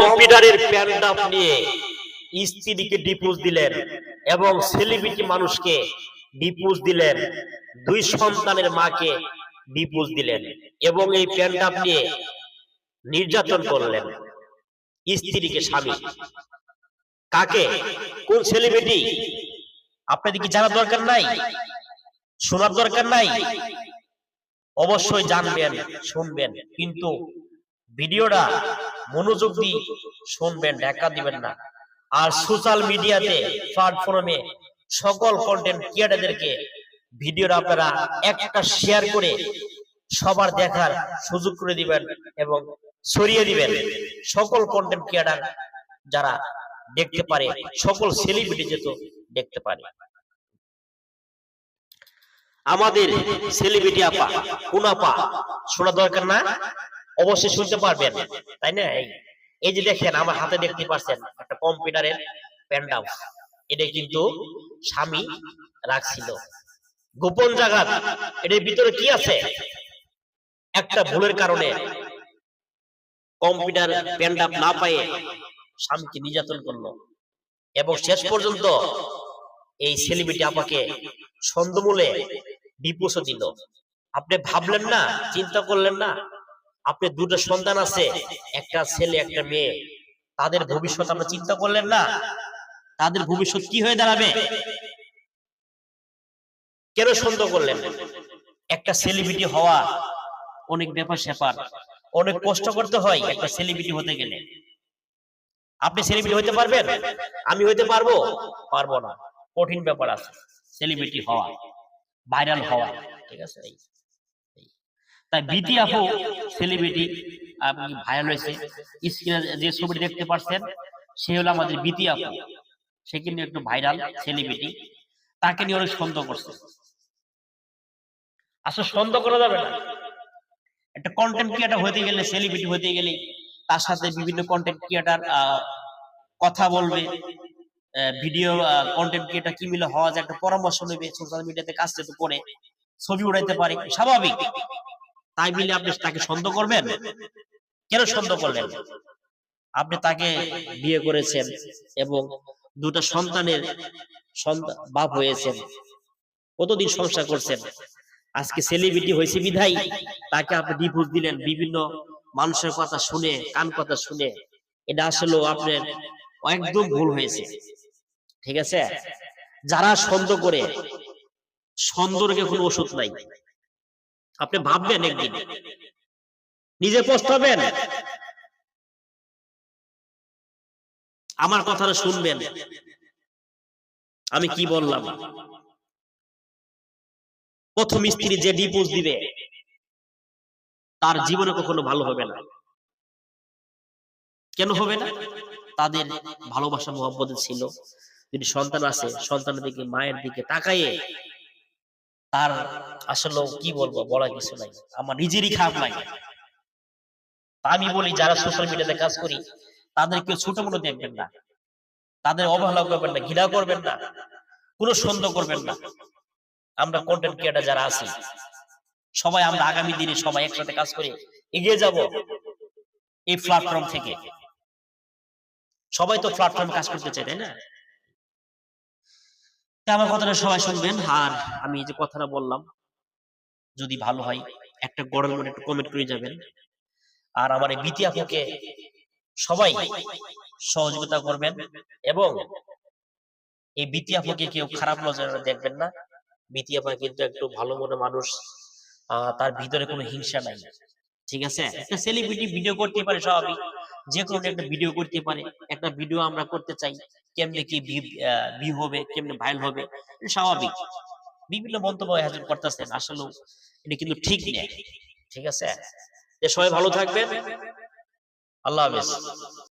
কম্পিউটারের প্যান্ডাপ নিয়ে স্ত্রীকে ডিপোজ দিলেন এবং সেলিব্রিটি মানুষকে ডিপোজ দিলেন। দুই সন্তানের মাকে ডিপোজ দিলেন এবং এই প্যান্ডাপ নিয়ে নির্যাতন করলেন স্ত্রীকে স্বামী। কাকে? কোন সেলিব্রিটি আপনাদের কি জানার দরকার নাই? শোনার দরকার নাই? অবশ্যই জানবেন, শুনবেন। কিন্তু ভিডিওটা মনোযোগ দিয়ে শুনবেন দেখা দিবেন না। আর সোশ্যাল মিডিয়াতে প্ল্যাটফর্মে সকল কন্টেন্ট ক্রিয়েটারদেরকে ভিডিওটা আপনারা একটা শেয়ার করে সবার দেখার সুযোগ করে দিবেন এবং ছড়িয়ে দিবেন। সকল কন্টেন্ট ক্রিয়েটার যারা দেখতে পারে, সকল সেলিব্রিটি যেত দেখতে পারে। আমাদের সেলিব্রিটি আপা, কোন আপা? শোনা দরকার না? অবশ্যই শুনতে পারবেন, তাই না? এই- যে দেখেন, আমার হাতে দেখতে পাচ্ছেন একটা কম্পিউটারের প্যান্ডাম এটা কিন্তু স্বামী রাখছিল। গোপন জায়গা, এটার ভিতরে কি আছে? একটা ভুলের কারণে কম্পিউটার প্যান্ডাম না পায়ে স্বামীকে নির্যাতন করল। এবং শেষ পর্যন্ত এই সেলিব্রিটি আপাকে সন্ধ্যমূলে ডিপোসও দিল। আপনি ভাবলেন না, চিন্তা করলেন না? আপনি দুটো সন্তান আছে, একটা ছেলে, একটা মেয়ে, তাদের ভবিষ্যৎ আমরা চিন্তা করলেন না? তাদের ভবিষ্যৎ কি হয়ে দাঁড়াবে? কেন সন্দেহ করলেন? একটা সেলিব্রিটি হওয়া অনেক ব্যাপার স্যাপার। অনেক কষ্ট করতে হয় একটা সেলিব্রিটি হতে গেলে। আপনি সেলিব্রিটি হতে পারবেন? আমি হইতে পারব? পারব না। কঠিন ব্যাপার আছে। সেলিব্রিটি হওয়া ভাইরাল হওয়া, ঠিক আছে। তাই আপু সেলিব্রিটি আপনি ভাইরাল হয়েছে। স্ক্রিনে যে ছবিটি দেখতে পাচ্ছেন সে হলো আমাদের আপু সে কিন্তু একটু ভাইরাল সেলিব্রিটি তাকে নিয়ে অনেক সন্দেহ করছে। আসলে সন্দেহ করা যাবে না। একটা কন্টেন্ট ক্রিয়েটার হতে গেলে সেলিব্রিটি হতে গেলে, তার সাথে বিভিন্ন কন্টেন্ট ক্রিয়েটার কথা বলবে ভিডিও কন্টেন্ট ক্রিয়েটার কি মিলে হওয়া যায়, একটা পরামর্শ নেবে সোশ্যাল মিডিয়াতে কাজ তো করে, ছবি উড়াইতে পারে, স্বাভাবিক। তাই মিলে আপনি তাকে সন্দেহ করবেন? কেন সন্দেহ করলেন? আপনি তাকে বিয়ে করেছেন এবং দুটো সন্তানের বাপ হয়েছেন। কতদিন সংসার করছেন? আজকে সেলিব্রিটি হয়েছে বিধাই তাকে আপনি ডিভোর্স দিলেন, বিভিন্ন মানুষের কথা শুনে, কান কথা শুনে। এটা আসলে আপনার একদম ভুল হয়েছে। ঠিক আছে? যারা সন্দেহ করে, সন্দেহের কোনো ওষুধ নাই। আপনি ভাববেন একদিন। নিজে পস্তাবেন আমার কথাটা শুনবেন। আমি কি বললাম? প্রথম স্ত্রী যে ডিপোজ দিবে, তার জীবনে কখনো ভালো হবে না। কেন হবে না? তাদের ভালোবাসা, মহব্বত ছিল। যদি সন্তান আছে, সন্তানের দিকে, মায়ের দিকে তাকাইয়ে তার আসলে কি বলব বলা কিছু নাই। আমার নিজেরই খারাপ লাগে। আমি বলি, যারা সোশ্যাল মিডিয়াতে কাজ করি, তাদের কেউ ছোট মোটো দেখবেন না। তাদের অবহেলা করবেন না ঘৃণা করবেন না, কোনো সন্দেহ করবেন না। আমরা কন্টেন্ট ক্রিয়েটার যারা আছি, সবাই আমরা আগামী দিনে সবাই একসাথে কাজ করে এগিয়ে যাব এই প্ল্যাটফর্ম থেকে। সবাই তো প্ল্যাটফর্মে কাজ করতে চায়, তাই না? আমার কথাটা সবাই শুনবেন। আর আমি যে কথাটা বললাম, যদি ভালো হয়, একটা গরম মনে একটু কমেন্ট করে যাবেন। আর আমার এই বিতি আপুকে সবাই সহযোগিতা করবেন এবং এই বিতি আপুকে কেউ খারাপ নজরে দেখবেন না। বিতি আপা কিন্তু একটু ভালো মনে মানুষ তার ভিতরে কোনো হিংসা নাই। ঠিক আছে? একটা সেলিব্রিটি ভিডিও করতে পারে স্বাভাবিক। যে কোনো একটা ভিডিও করতে পারে। একটা ভিডিও আমরা করতে চাই। কেমনে কি বি হবে, কেমনে ভাইল হবে স্বাভাবিক। বিভিন্ন মন্তব্য হাজির করতেছেন আসলে এটা কিন্তু ঠিক নেই। ঠিক আছে? সবাই ভালো থাকবেন। আল্লাহ হাফেজ।